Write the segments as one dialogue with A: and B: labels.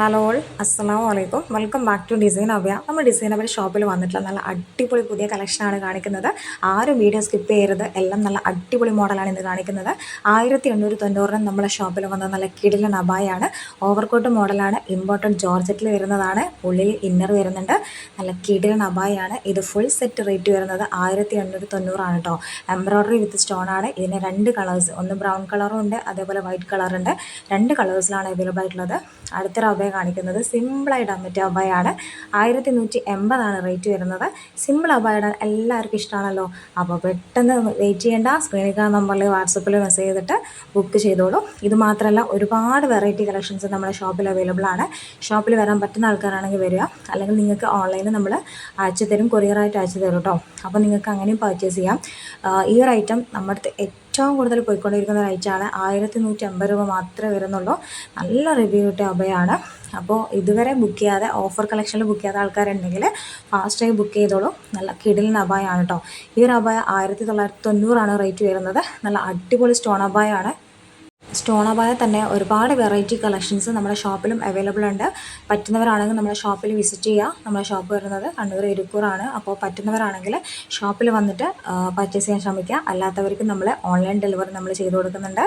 A: Hello all അസ്സാം വലൈക്കും welcome back to design Avya നമ്മൾ ഡിസൈൻ അവർ ഷോപ്പിൽ വന്നിട്ടുള്ള നല്ല അടിപൊളി പുതിയ കളക്ഷനാണ് കാണിക്കുന്നത്. ആരും വീഡിയോ സ്കിപ്പ് ചെയ്യരുത്. എല്ലാം നല്ല അടിപൊളി മോഡലാണ് ഇന്ന് കാണിക്കുന്നത്. ആയിരത്തി എണ്ണൂറ്റി തൊണ്ണൂറിന് നമ്മളെ ഷോപ്പിൽ വന്ന നല്ല കിടിലൻ അബായാണ് ഓവർകോട്ട് മോഡലാണ് ഇമ്പോർട്ടന്റ് ജോർജറ്റിൽ വരുന്നതാണ്. ഉള്ളിൽ ഇന്നർ വരുന്നുണ്ട്. നല്ല കിടിലൻ അബായാണ് ഇത് ഫുൾ സെറ്റ് റേറ്റ് വരുന്നത് ആയിരത്തി എണ്ണൂറ്റി തൊണ്ണൂറാണ് കേട്ടോ എംബ്രോയ്ഡറി വിത്ത് സ്റ്റോൺ ആണ്. ഇതിന് രണ്ട് കളേഴ്സ് ഒന്ന് ബ്രൗൺ കളറും ഉണ്ട് അതേപോലെ വൈറ്റ് കളറുണ്ട് രണ്ട് കളേഴ്സിലാണ് അവൈലബിൾ ആയിട്ടുള്ളത്. അടുത്തൊരു അബയ കാണിക്കുന്നത് സിമ്പിൾ ഇടാൻ പറ്റിയ അബായാണ്. ആയിരത്തി നൂറ്റി എൺപതാണ് റേറ്റ് വരുന്നത്. സിമ്പിൾ അബയ എല്ലാവർക്കും ഇഷ്ടമാണല്ലോ അപ്പോൾ പെട്ടെന്ന് വെയിറ്റ് ചെയ്യേണ്ട. സ്ക്രീനിൽ കാണുന്ന നമ്പറിൽ വാട്സപ്പിൽ മെസ്സേജ് ചെയ്തിട്ട് ബുക്ക് ചെയ്തോളൂ. ഇത് മാത്രമല്ല ഒരുപാട് വെറൈറ്റി കളക്ഷൻസ് നമ്മുടെ ഷോപ്പിൽ അവൈലബിൾ ആണ്. ഷോപ്പിൽ വരാൻ പറ്റുന്ന ആൾക്കാരാണെങ്കിൽ വരിക. അല്ലെങ്കിൽ നിങ്ങൾക്ക് ഓൺലൈനിൽ നമ്മൾ അയച്ചു തരും കൊറിയറായിട്ട് അയച്ചു തരും കേട്ടോ അപ്പോൾ നിങ്ങൾക്ക് അങ്ങനെയും പർച്ചേസ് ചെയ്യാം. ഈ ഒരു ഐറ്റം നമ്മുടെ ഏറ്റവും കൂടുതൽ പോയിക്കൊണ്ടിരിക്കുന്ന ഐറ്റമാണ് ആയിരത്തി നൂറ്റി അമ്പത് രൂപ മാത്രമേ വരുന്നുള്ളൂ. നല്ല റിവ്യൂ കിട്ടിയ അഭയാണ്. അപ്പോൾ ഇതുവരെ ബുക്ക് ചെയ്യാതെ ഓഫർ കളക്ഷനിൽ ബുക്ക് ചെയ്യാത്ത ആൾക്കാരുണ്ടെങ്കിൽ ഫാസ്റ്റായി ബുക്ക് ചെയ്തോളൂ. നല്ല കിടിലിന് അഭയമാണ് കേട്ടോ ഈ ഒരു അബായ ആയിരത്തി തൊള്ളായിരത്തി തൊണ്ണൂറാണ് റേറ്റ് വരുന്നത്. നല്ല അടിപൊളി സ്റ്റോൺ അബായാണ് സ്റ്റോണബായ തന്നെ ഒരുപാട് വെറൈറ്റി കളക്ഷൻസ് നമ്മുടെ ഷോപ്പിലും അവൈലബിൾ ഉണ്ട്. പറ്റുന്നവരാണെങ്കിൽ നമ്മുടെ ഷോപ്പിൽ വിസിറ്റ് ചെയ്യുക നമ്മുടെ ഷോപ്പ് വരുന്നത് കണ്ണൂർ എരുക്കൂറാണ്. അപ്പോൾ പറ്റുന്നവരാണെങ്കിൽ ഷോപ്പിൽ വന്നിട്ട് പർച്ചേസ് ചെയ്യാൻ ശ്രമിക്കുക അല്ലാത്തവർക്ക് നമ്മൾ ഓൺലൈൻ ഡെലിവറി നമ്മൾ ചെയ്തു കൊടുക്കുന്നുണ്ട്.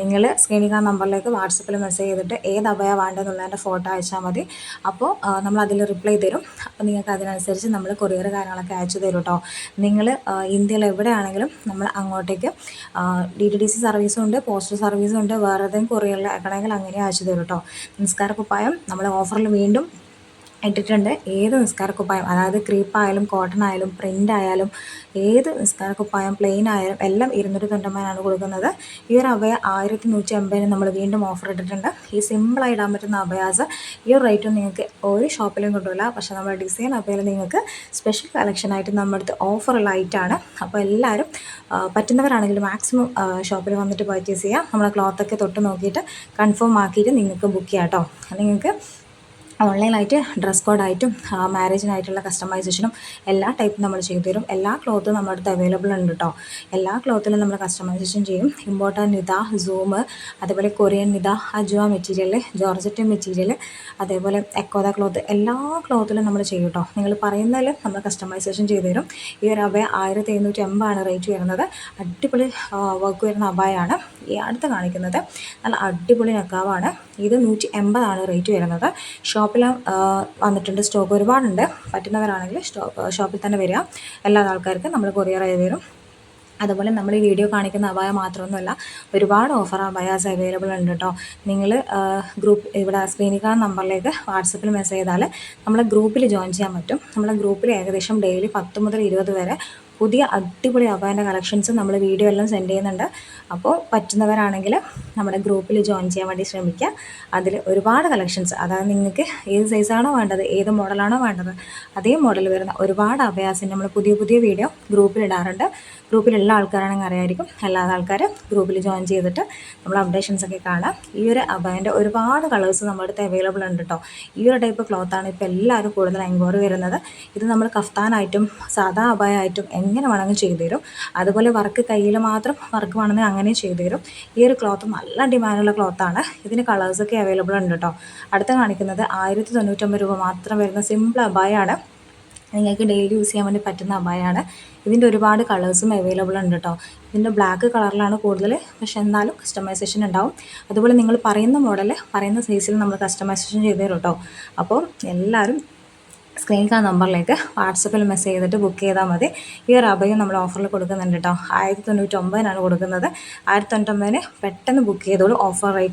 A: നിങ്ങൾ സ്ക്രീനിൽ ആ നമ്പറിലേക്ക് വാട്സപ്പിൽ മെസ്സേജ് ചെയ്തിട്ട് ഏത് അഭയ വേണ്ടതെന്നുള്ളതിന്റെ ഫോട്ടോ അയച്ചാൽ മതി. അപ്പോൾ നമ്മൾ അതിൽ റിപ്ലൈ തരും. അപ്പോൾ നിങ്ങൾക്ക് അതിനനുസരിച്ച് നമ്മൾ കൊറിയർ കാര്യങ്ങളൊക്കെ അയച്ചു തരും കേട്ടോ നിങ്ങൾ ഇന്ത്യയിൽ എവിടെയാണെങ്കിലും നമ്മൾ അങ്ങോട്ടേക്ക് ഡി ടി ഡി സി സർവീസും ഉണ്ട് പോസ്റ്റൽ സർവീസും ഉണ്ട്. വേറെ ഏതെങ്കിലും കൊറിയറിൽ അയക്കണമെങ്കിൽ അങ്ങനെ അയച്ചു തരും കേട്ടോ നമസ്കാര കുപ്പായം നമ്മൾ ഓഫറിൽ വീണ്ടും ഇട്ടിട്ടുണ്ട്. ഏത് നിസ്കാരക്കുപ്പായം അതായത് ക്രീപ്പായാലും കോട്ടൺ ആയാലും പ്രിന്റ് ആയാലും ഏത് നിസ്കാരക്കുപ്പായം പ്ലെയിൻ ആയാലും എല്ലാം ഇരുന്നൂറ്റി തൊണ്ണൂറ്റൊമ്പതിനാണ് കൊടുക്കുന്നത്. ഈ ഒരു അഭയ ആയിരത്തി നൂറ്റി അമ്പതിന് നമ്മൾ വീണ്ടും ഓഫർ ഇട്ടിട്ടുണ്ട്. ഈ സിമ്പിളായി ഇടാൻ പറ്റുന്ന അഭയാസ് ഈ ഒരു റേറ്റും നിങ്ങൾക്ക് ഒരു ഷോപ്പിലും കിട്ടില്ല പക്ഷേ നമ്മുടെ ഡിസൈൻ അഭയിൽ നിങ്ങൾക്ക് സ്പെഷ്യൽ കളക്ഷനായിട്ട് നമ്മുടെ അടുത്ത് ഓഫർ ലൈറ്റാണ് അപ്പോൾ എല്ലാവരും പറ്റുന്നവരാണെങ്കിൽ മാക്സിമം ഷോപ്പിൽ വന്നിട്ട് പർച്ചേസ് ചെയ്യാം. നമ്മളെ ക്ലോത്തൊക്കെ തൊട്ട് നോക്കിയിട്ട് കൺഫേം ആക്കിയിട്ട് നിങ്ങൾക്ക് ബുക്ക് ചെയ്യാം കേട്ടോ നിങ്ങൾക്ക് ഓൺലൈനായിട്ട് ഡ്രസ് കോഡായിട്ടും മാരേജിനായിട്ടുള്ള കസ്റ്റമൈസേഷനും എല്ലാ ടൈപ്പും നമ്മൾ ചെയ്തു തരും. എല്ലാ ക്ലോത്തും നമ്മുടെ അടുത്ത് അവൈലബിൾ ഉണ്ട് കേട്ടോ എല്ലാ ക്ലോത്തിലും നമ്മൾ കസ്റ്റമൈസേഷൻ ചെയ്യും. ഇമ്പോർട്ട നിത സൂം അതേപോലെ കൊറിയൻ നിത അജുവ മെറ്റീരിയൽ ജോർജറ്റ് മെറ്റീരിയൽ അതേപോലെ എക്കോദ ക്ലോത്ത് എല്ലാ ക്ലോത്തിലും നമ്മൾ ചെയ്യും കേട്ടോ നിങ്ങൾ പറയുന്നതിൽ നമ്മൾ കസ്റ്റമൈസേഷൻ ചെയ്തു തരും. ഈ ഒരു അഭയ ആയിരത്തി എഴുന്നൂറ്റി എൺപതാണ് റേറ്റ് വരുന്നത്. അടിപൊളി വർക്ക് വരുന്ന അഭയാണ് ഈ അടുത്ത് കാണിക്കുന്നത്. നല്ല അടിപൊളി നക്കാവാണ്. ഇത് നൂറ്റി എൺപതാണ് റേറ്റ് വരുന്നത് ഷോപ്പിൽ വന്നിട്ടുണ്ട്. സ്റ്റോക്ക് ഒരുപാടുണ്ട്. പറ്റുന്നവരാണെങ്കിൽ ഷോപ്പിൽ തന്നെ വരിക. എല്ലാ ആൾക്കാർക്കും നമ്മൾ കൊറിയർ ചെയ്ത് തരും അതുപോലെ നമ്മൾ ഈ വീഡിയോ കാണിക്കുന്ന അബായ മാത്രമൊന്നുമല്ല ഒരുപാട് ഓഫർ അബായാസ് അവൈലബിൾ ഉണ്ട് കേട്ടോ. നിങ്ങൾ ഗ്രൂപ്പ് ഇവിടെ സ്ക്രീനിൽ നമ്പറിലേക്ക് വാട്സപ്പിൽ മെസ്സേജ് ചെയ്താൽ നമ്മളെ ഗ്രൂപ്പിൽ ജോയിൻ ചെയ്യാൻ പറ്റും. നമ്മളെ ഗ്രൂപ്പിൽ ഏകദേശം ഡെയിലി പത്ത് മുതൽ ഇരുപത് വരെ പുതിയ അടിപൊളി അവാന്റെ കളക്ഷൻസ് നമ്മൾ വീഡിയോ എല്ലാം സെൻഡ് ചെയ്യുന്നുണ്ട്. അപ്പോൾ പറ്റുന്നവരാണെങ്കിൽ നമ്മുടെ ഗ്രൂപ്പിൽ ജോയിൻ ചെയ്യാൻ വേണ്ടി ശ്രമിക്കുക. അതിൽ ഒരുപാട് കളക്ഷൻസ് അതായത് നിങ്ങൾക്ക് ഏത് സൈസാണോ വേണ്ടത് ഏത് മോഡലാണോ വേണ്ടത് അതേ മോഡൽ വരുന്ന ഒരുപാട് അഭയാസിന്റെ നമ്മൾ പുതിയ പുതിയ വീഡിയോ ഗ്രൂപ്പിൽ ഇടാറുണ്ട്. ഗ്രൂപ്പിലുള്ള ആൾക്കാരാണെങ്കിൽ അറിയായിരിക്കും. അല്ലാതെ ആൾക്കാർ ഗ്രൂപ്പിൽ ജോയിൻ ചെയ്തിട്ട് നമ്മൾ അപ്ഡേഷൻസ് ഒക്കെ കാണാം. ഈ ഒരു അഭയന്റെ ഒരുപാട് കളേഴ്സ് നമ്മുടെ അടുത്ത് അവൈലബിൾ ഉണ്ട് കേട്ടോ ഈ ഒരു ടൈപ്പ് ക്ലോത്താണ് ഇപ്പോൾ എല്ലാവരും കൂടുതൽ എൻക്വയറി വരുന്നത് ഇത് നമ്മൾ കഫ്താനായിട്ടും സാധാ അബായായിട്ടും എങ്ങനെ വേണമെങ്കിൽ ചെയ്തു തരും. അതുപോലെ വർക്ക് കയ്യിൽ മാത്രം വർക്ക് വേണമെങ്കിൽ അങ്ങനെ ചെയ്തു തരും. ഈ ഒരു ക്ലോത്ത് നല്ല ഡിമാൻഡുള്ള ക്ലോത്താണ് ഇതിന് കളേഴ്സൊക്കെ അവൈലബിൾ ഉണ്ട് കേട്ടോ അടുത്ത കാണിക്കുന്നത് ആയിരത്തി തൊണ്ണൂറ്റൊമ്പത് രൂപ മാത്രം വരുന്ന സിമ്പിൾ അബായാണ് നിങ്ങൾക്ക് ഡെയിലി യൂസ് ചെയ്യാൻ വേണ്ടി പറ്റുന്ന അബായാണ് ഇതിന്റെ ഒരുപാട് കളേഴ്സും അവൈലബിൾ ഉണ്ട് കേട്ടോ ഇതിന്റെ ബ്ലാക്ക് കളറിലാണ് കൂടുതൽ. പക്ഷേ എന്നാലും കസ്റ്റമൈസേഷൻ ഉണ്ടാവും. അതുപോലെ നിങ്ങൾ പറയുന്ന മോഡൽ പറയുന്ന സൈസിൽ നമ്മൾ കസ്റ്റമൈസേഷൻ ചെയ്തു തരും കേട്ടോ അപ്പോൾ എല്ലാവരും സ്ക്രീനിൽ ആ നമ്പറിലേക്ക് വാട്സപ്പിൽ മെസ്സേജ് ചെയ്തിട്ട് ബുക്ക് ചെയ്താൽ മതി. ഈ ഒരു അഭയം നമ്മൾ ഓഫറിൽ കൊടുക്കുന്നുണ്ട് കേട്ടോ. ആയിരത്തി തൊണ്ണൂറ്റൊമ്പതിനാണ് കൊടുക്കുന്നത്. ആയിരത്തി തൊണ്ണൂറ്റൊമ്പതിന് പെട്ടെന്ന് ബുക്ക് ചെയ്തോളൂ. Offer rate